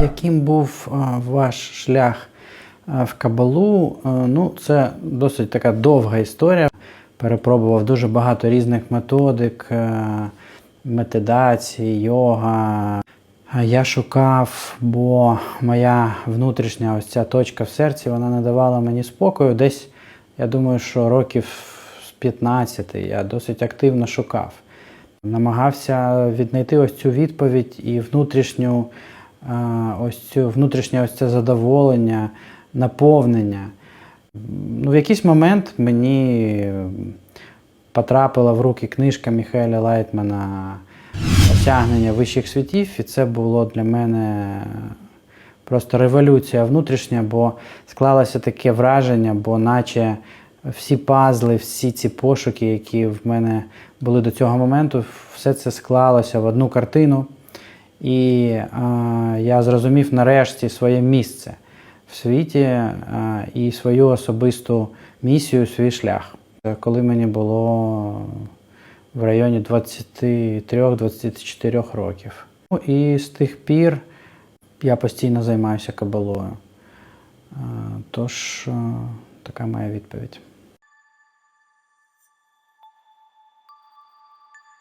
Яким був е, ваш шлях е, в Кабалу? Е, Ну, це досить така довга історія. Перепробував дуже багато різних методик, медитації, йога. Я шукав, бо моя внутрішня ось ця точка в серці вона не давала мені спокою. Десь, я думаю, що років з 15 я досить активно шукав. Намагався віднайти ось цю відповідь і внутрішню, ось цю внутрішнє ось це задоволення, наповнення. Ну, в якийсь момент мені потрапила в руки книжка Міхаеля Лайтмана Осягнення вищих світів, і це було для мене просто революція внутрішня, бо склалося таке враження, бо наче всі пазли, всі ці пошуки, які в мене були до цього моменту, все це склалося в одну картину. І е, я зрозумів нарешті своє місце в світі е, і свою особисту місію, свій шлях. Коли мені було в районі 23-24 років. Ну, і з тих пір я постійно займаюся кабалою. Тож, така моя відповідь.